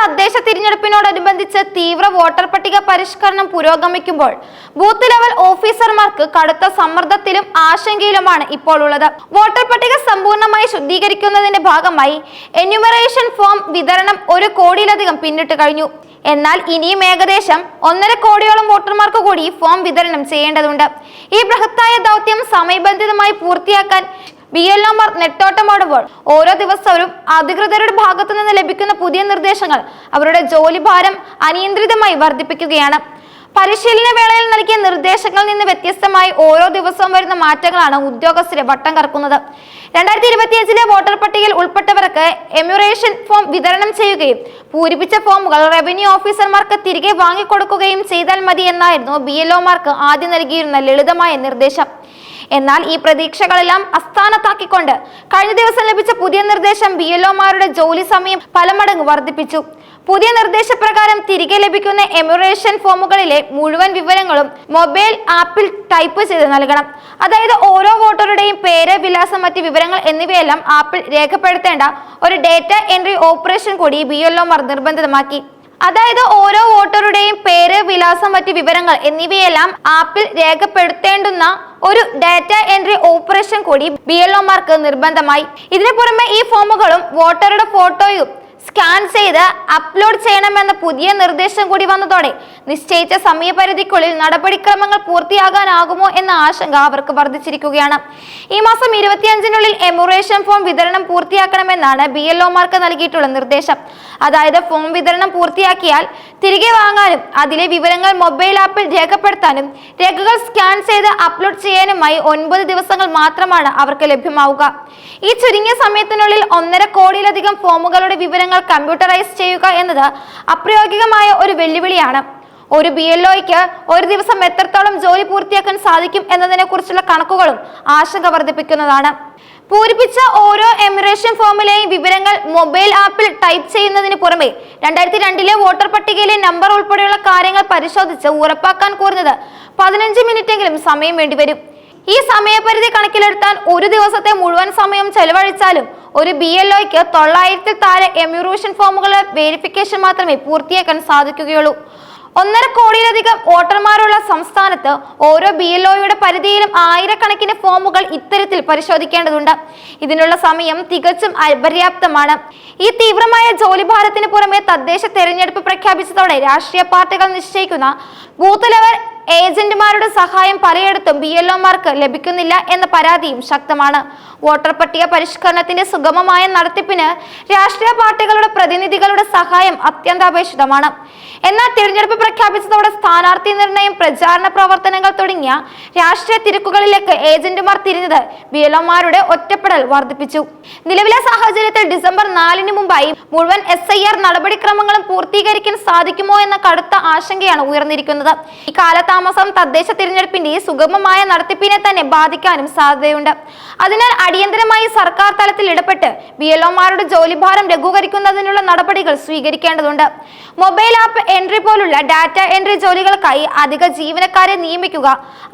തദ്ദേശ തിരഞ്ഞെടുപ്പിനോടനുബന്ധിച്ച് തീവ്ര വോട്ടർ പട്ടിക പരിഷ്കരണം പുരോഗമിക്കുമ്പോൾ ബൂത്ത് ലെവൽ ഓഫീസർമാർക്ക് കടുത്ത സമ്മർദ്ദത്തിലും ആശങ്കയിലുമാണ് ഇപ്പോൾ ഉള്ളത്. വോട്ടർ പട്ടിക സമ്പൂർണമായി ശുദ്ധീകരിക്കുന്നതിന്റെ ഭാഗമായി എന്യൂമറേഷൻ ഫോം വിതരണം ഒരു കോടിയിലധികം പിന്നിട്ട് കഴിഞ്ഞു. എന്നാൽ ഇനിയും ഏകദേശം ഒന്നര കോടിയോളം വോട്ടർമാർക്ക് കൂടി ഫോം വിതരണം ചെയ്യേണ്ടതുണ്ട്. ഈ ബൃഹത്തായ ദൗത്യം സമയബന്ധിതമായി പൂർത്തിയാക്കാൻ ബി എൽ ഒമാർ നെട്ടോട്ടമാടുമ്പോൾ ഓരോ ദിവസവും അധികൃതരുടെ ഭാഗത്തു നിന്ന് ലഭിക്കുന്ന പുതിയ നിർദ്ദേശങ്ങൾ അവരുടെ ജോലിഭാരം അനിയന്ത്രിതമായി വർദ്ധിപ്പിക്കുകയാണ്. പരിശീലന വേളയിൽ നൽകിയ നിർദ്ദേശങ്ങളിൽ നിന്ന് വ്യത്യസ്തമായി ഓരോ ദിവസവും വരുന്ന മാറ്റങ്ങളാണ് ഉദ്യോഗസ്ഥരെ വട്ടം കറക്കുന്നത്. രണ്ടായിരത്തി ഇരുപത്തിയഞ്ചിലെ വോട്ടർ പട്ടികയിൽ ഉൾപ്പെട്ടവർക്ക് എമ്യൂറേഷൻ ഫോം വിതരണം ചെയ്യുകയും പൂരിപ്പിച്ച ഫോമുകൾ റവന്യൂ ഓഫീസർമാർക്ക് തിരികെ വാങ്ങിക്കൊടുക്കുകയും ചെയ്താൽ മതി എന്നായിരുന്നു ബി എൽ ഒമാർക്ക് ആദ്യം നൽകിയിരുന്ന ലളിതമായ നിർദ്ദേശം. എന്നാൽ ഈ പ്രതീക്ഷകളെല്ലാം അസ്ഥാനത്താക്കിക്കൊണ്ട് കഴിഞ്ഞ ദിവസം ലഭിച്ച പുതിയ നിർദ്ദേശം ബി എൽഒമാരുടെ ജോലി സമയം പലമടങ്ങ് വർദ്ധിപ്പിച്ചു. പുതിയ നിർദ്ദേശപ്രകാരം തിരികെ ലഭിക്കുന്ന എമുറേഷൻ ഫോമുകളിലെ മുഴുവൻ വിവരങ്ങളും മൊബൈൽ ആപ്പിൽ ടൈപ്പ് ചെയ്ത് നൽകണം. അതായത് ഓരോ വോട്ടറുടെയും പേര് വിലാസം മറ്റ് വിവരങ്ങൾ എന്നിവയെല്ലാം ആപ്പിൽ രേഖപ്പെടുത്തേണ്ട ഒരു ഡേറ്റ എൻട്രി ഓപ്പറേഷൻ കൂടി ബി എൽ ഒമാർ നിർബന്ധിതമാക്കി. അതായത് ഓരോ വോട്ടറുടെയും പേര് വിലാസം മറ്റ് വിവരങ്ങൾ എന്നിവയെല്ലാം ആപ്പിൽ രേഖപ്പെടുത്തേണ്ടുന്ന ഒരു ഡാറ്റ എൻട്രി ഓപ്പറേഷൻ കൂടി ബി എൽ ഒമാർക്ക് നിർബന്ധമായി. ഇതിനു പുറമെ ഈ ഫോമുകളും വോട്ടറുടെ ഫോട്ടോയും സ്കാൻ ചെയ്ത് അപ്ലോഡ് ചെയ്യണമെന്ന പുതിയ നിർദ്ദേശം കൂടി വന്നതോടെ നിശ്ചയിച്ച സമയപരിധിക്കുള്ളിൽ നടപടിക്രമങ്ങൾ പൂർത്തിയാകാനാകുമോ എന്ന ആശങ്ക അവർക്ക് വർദ്ധിച്ചിരിക്കുകയാണ്. ഈ മാസം ഇരുപത്തിയഞ്ചിനുള്ളിൽ എമുറേഷൻ ഫോം വിതരണം പൂർത്തിയാക്കണമെന്നാണ് ബി എൽ ഒമാർക്ക് നൽകിയിട്ടുള്ള നിർദ്ദേശം. അതായത് ഫോം വിതരണം പൂർത്തിയാക്കിയാൽ തിരികെ വാങ്ങാനും അതിലെ വിവരങ്ങൾ മൊബൈൽ ആപ്പിൽ രേഖപ്പെടുത്താനും രേഖകൾ സ്കാൻ ചെയ്ത് അപ്ലോഡ് ചെയ്യാനുമായി ഒൻപത് ദിവസങ്ങൾ മാത്രമാണ് അവർക്ക് ലഭ്യമാവുക. ഈ ചുരുങ്ങിയ സമയത്തിനുള്ളിൽ ഒന്നര കോടിയിലധികം ഫോമുകളുടെ വിവരങ്ങൾ കമ്പ്യൂട്ടറൈസ് ചെയ്യുക എന്നത് അപ്രായോഗികമായ ഒരു വെല്ലുവിളിയാണ്. ഒരു ബി എൽ ഒയ്ക്ക് ഒരു ദിവസം എത്രത്തോളം ജോലി പൂർത്തിയാക്കാൻ സാധിക്കും എന്നതിനെ കുറിച്ചുള്ള കണക്കുകളും ആശങ്ക വർദ്ധിപ്പിക്കുന്നതാണ്. പൂരിപ്പിച്ച ഓരോ എമിറേഷൻ ഫോമിലെയും വിവരങ്ങൾ മൊബൈൽ ആപ്പിൽ ടൈപ്പ് ചെയ്യുന്നതിന് പുറമെ രണ്ടായിരത്തി രണ്ടിലെ വോട്ടർ പട്ടികയിലെ നമ്പർ ഉൾപ്പെടെയുള്ള കാര്യങ്ങൾ പരിശോധിച്ച് ഉറപ്പാക്കാൻ കൂറുന്നത് പതിനഞ്ച് മിനിറ്റെങ്കിലും സമയം വേണ്ടിവരും. ഈ സമയപരിധി കണക്കിലെടുത്താൽ ഒരു ദിവസത്തെ മുഴുവൻ സമയം ചെലവഴിച്ചാലും ഒരു ബി എൽ ഒയ്ക്ക് തൊള്ളായിരത്തിൽ താഴെ എമ്യൂറേഷൻ ഫോമുകളുടെ വെരിഫിക്കേഷൻ മാത്രമേ പൂർത്തിയാക്കാൻ സാധിക്കുകയുള്ളൂ. ഒന്നര കോടിയിലധികം വോട്ടർമാരുള്ള സംസ്ഥാനത്ത് ഓരോ ബി എൽ ഒയുടെ പരിധിയിലും ആയിരക്കണക്കിന് ഫോമുകൾ ഇത്തരത്തിൽ പരിശോധിക്കേണ്ടതുണ്ട്. ഇതിനുള്ള സമയം തികച്ചും അപര്യാപ്തമാണ്. ഈ തീവ്രമായ ജോലിഭാരത്തിന് പുറമെ തദ്ദേശ തെരഞ്ഞെടുപ്പ് പ്രഖ്യാപിച്ചതോടെ രാഷ്ട്രീയ പാർട്ടികൾ നിശ്ചയിക്കുന്ന ബൂത്ത് ലെവൽ ഏജന്റുമാരുടെ സഹായം പലയിടത്തും ബി എൽ ഒമാർക്ക് ലഭിക്കുന്നില്ല എന്ന പരാതിയും ശക്തമാണ്. വോട്ടർ പട്ടിക പരിഷ്കരണത്തിന്റെ സുഗമമായ നടത്തിപ്പിന് രാഷ്ട്രീയ പാർട്ടികളുടെ പ്രതിനിധികളുടെ സഹായം അത്യന്താപേക്ഷിതമാണ്. എന്നാൽ തിരഞ്ഞെടുപ്പ് പ്രഖ്യാപിച്ചതോടെ സ്ഥാനാർത്ഥി നിർണയം പ്രചാരണ പ്രവർത്തനങ്ങൾ തുടങ്ങിയ രാഷ്ട്രീയ തിരക്കുകളിലേക്ക് ഏജന്റുമാർ തിരിഞ്ഞത് ബി എൽ ഒമാരുടെ ഒറ്റപ്പെടൽ വർദ്ധിപ്പിച്ചു. നിലവിലെ സാഹചര്യത്തിൽ ഡിസംബർ നാലിന് മുമ്പായി മുഴുവൻ എസ് ഐ ആർ നടപടിക്രമങ്ങളും പൂർത്തീകരിക്കാൻ സാധിക്കുമോ എന്ന കടുത്ത ആശങ്കയാണ് ഉയർന്നിരിക്കുന്നത്. ഈ കാലതാമസം തദ്ദേശ തിരഞ്ഞെടുപ്പിന്റെ സുഗമമായ നടത്തിപ്പിനെ തന്നെ ബാധിക്കാനും സാധ്യതയുണ്ട്. അതിനാൽ അടിയന്തരമായി സർക്കാർ തലത്തിൽ ഇടപെട്ട് ബി എൽ ഒമാരുടെ ജോലിഭാരം ലഘൂകരിക്കുന്നതിനുള്ള നടപടികൾ സ്വീകരിക്കേണ്ടതുണ്ട്. മൊബൈൽ ആപ്പ് എൻട്രി പോലുള്ള ഡാറ്റ എൻട്രി ജോലികൾക്കായി അധിക ജീവനക്കാരെ നിയമിക്കുക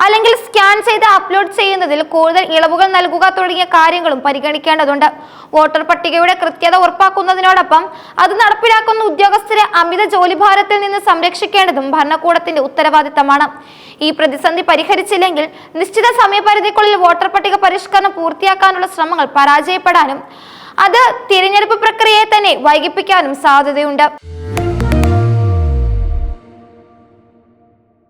അല്ലെങ്കിൽ സ്കാൻ ചെയ്ത് അപ്ലോഡ് ചെയ്യുന്നതിൽ കൂടുതൽ ഇളവുകൾ നൽകുക തുടങ്ങിയ കാര്യങ്ങളും പരിഗണിക്കേണ്ടതുണ്ട്. വോട്ടർ പട്ടികയുടെ കൃത്യത ഉറപ്പാക്കുന്നതിനോടൊപ്പം അത് നടപ്പിലാക്കുന്ന ഉദ്യോഗസ്ഥരെ അമിത ജോലിഭാരത്തിൽ നിന്ന് സംരക്ഷിക്കേണ്ടതും ഭരണകൂടത്തിന്റെ ഉത്തരവാദിത്തമാണ്. ഈ പ്രതിസന്ധി പരിഹരിച്ചില്ലെങ്കിൽ നിശ്ചിത സമയപരിധിക്കുള്ളിൽ വോട്ടർ പട്ടിക പരിഷ്കരണം പൂർത്തിയാക്കാനുള്ള ശ്രമങ്ങൾ പരാജയപ്പെടാനും അത് തിരഞ്ഞെടുപ്പ് പ്രക്രിയയെ തന്നെ വൈകിപ്പിക്കാനും സാധ്യതയുണ്ട്.